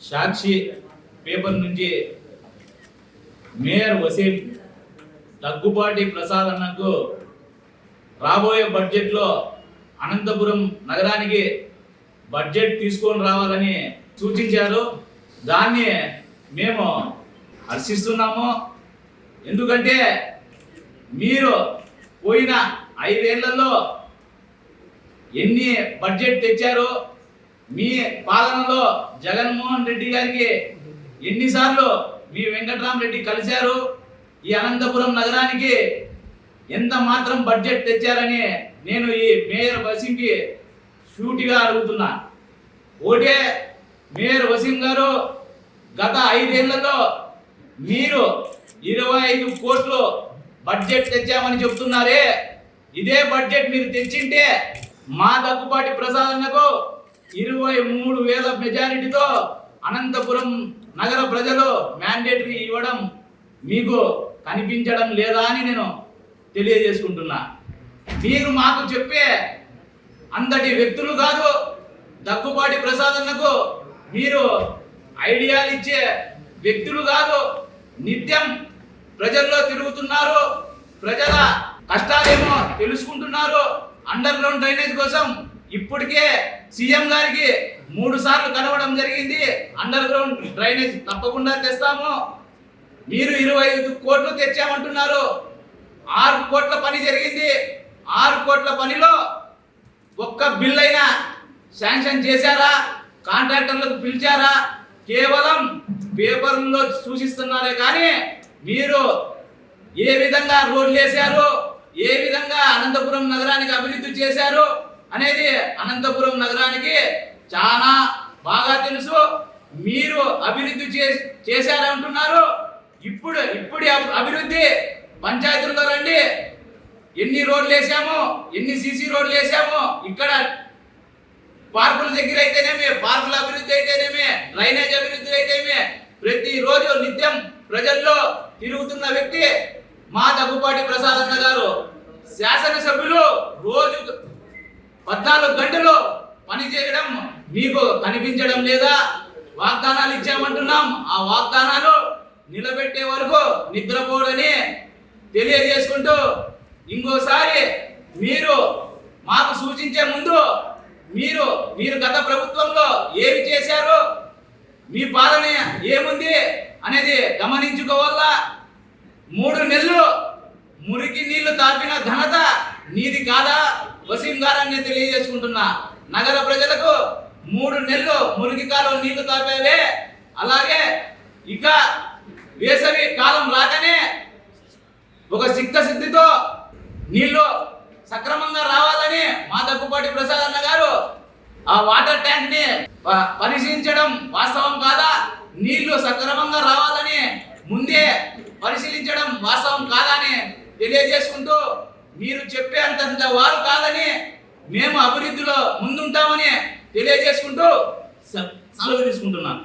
సాక్షి paper నుంచి mayor Waseem Daggubati Prasad అన్నకు రాబోయే బడ్జెట్లో అనంతపురం నగరానికి బడ్జెట్ తీసుకొని రావాలని సూచించారు. దాన్ని మేము హర్షిస్తున్నాము. ఎందుకంటే మీరు పోయిన ఐదేళ్ళలో ఎన్ని బడ్జెట్ తెచ్చారో? మీ పాలనలో జగన్మోహన్ రెడ్డి గారికి ఎన్నిసార్లు మీ వెంకట్రామరెడ్డి కలిశారు? ఈ అనంతపురం నగరానికి ఎంత మాత్రం బడ్జెట్ తెచ్చారని నేను ఈ మేయర్ వసీంకి షూటిగా అడుగుతున్నా. ఒకటే మేయర్ వసీం గారు గత ఐదేళ్ళలో మీరు ఇరవై ఐదు కోట్లు బడ్జెట్ తెచ్చామని చెప్తున్నారే. ఇదే బడ్జెట్ మీరు తెచ్చింటే మా దగ్గుపాటి ప్రసాదన్నకు ఇరవై మూడు వేల మెజారిటీతో అనంతపురం నగర ప్రజలు మ్యాండేటరీ ఇవ్వడం మీకు కనిపించడం లేదా అని నేను తెలియజేసుకుంటున్నా. మీరు మాకు చెప్పే అంతటి వ్యక్తులు కాదు దగ్గుపాటి ప్రసాదన్నకు మీరు ఐడియాలు ఇచ్చే వ్యక్తులు కాదు. నిత్యం ప్రజల్లో తిరుగుతున్నారు ప్రజల కష్టాలేమో తెలుసుకుంటున్నారు. అండర్ గ్రౌండ్ డ్రైనేజ్ కోసం ఇప్పటికే సీఎం గారికి మూడు సార్లు కలవడం జరిగింది. అండర్ గ్రౌండ్ డ్రైనేజ్ తప్పకుండా తెస్తాము. మీరు ఇరవై ఐదు కోట్లు తెచ్చామంటున్నారు. ఆరు కోట్ల పని జరిగింది. ఆరు కోట్ల పనిలో ఒక్క బిల్ అయినా శాంక్షన్ చేశారా? కాంట్రాక్టర్లకు పిలిచారా? కేవలం పేపర్లో సూచిస్తున్నారే కానీ మీరు ఏ విధంగా రోడ్లు వేశారు ఏ విధంగా అనంతపురం నగరానికి అభివృద్ధి చేశారు? అనేది అనంతపురం నగరానికి చాలా బాగా తెలుసు. మీరు అభివృద్ధి చే- చేశారంటున్నారు. ఇప్పుడు ఇప్పుడు అభి- అభివృద్ధి పంచాయతీల్లో రండి. ఎన్ని రోడ్లు వేసాము ఎన్ని సీసీ రోడ్లు వేసాము ఇక్కడ పార్కుల దగ్గర అయితేనేమి పార్కుల అభివృద్ధి అయితేనేమి డ్రైనేజ్ అభివృద్ధి అయితేనేమి ప్రతిరోజు నిత్యం ప్రజల్లో తిరుగుతున్న వ్యక్తి మా దగ్గుపాటి ప్రసాద్ అన్న గారు. శాసనసభ్యులు రోజు పద్నాలుగు గంటలు పని చేయడం మీకు కనిపించడం లేదా వాగ్దానాలు ఇచ్చామంటున్నాం. ఆ వాగ్దానాలు నిలబెట్టే వరకు నిద్రపోడని తెలియజేసుకుంటూ ఇంకోసారి మీరు మాకు సూచించే ముందు మీరు మీరు గత ప్రభుత్వంలో ఏమి చేశారు? మీ పాలన ఏముంది అనేది గమనించుకోవాలా? మూడు నెలలు మురికి నీళ్ళు తాపిన ఘనత నీది కాదా? వసీం గారాన్ని తెలియజేసుకుంటున్నా. నగర ప్రజలకు మూడు నెలలు మురికి కాలం నీళ్ళు తాపావే. అలాగే ఇక వేసవి కాలం రాగానే ఒక సిద్ధతో నీళ్ళు సక్రమంగా రావాలని మా దగ్గుపాటి ప్రసాద్ అన్న గారు ఆ వాటర్ ట్యాంక్ని పరిశీలించడం వాస్తవం కాదా? నీళ్ళు సక్రమంగా రావాలని ముందే పరిశీలించడం వాస్తవం కాదని తెలియజేసుకుంటూ మీరు చెప్పే అంతంత వారు కాదని మేము అభివృద్ధిలో ముందుంటామని తెలియజేసుకుంటూ సెలవు తీసుకుంటున్నాను.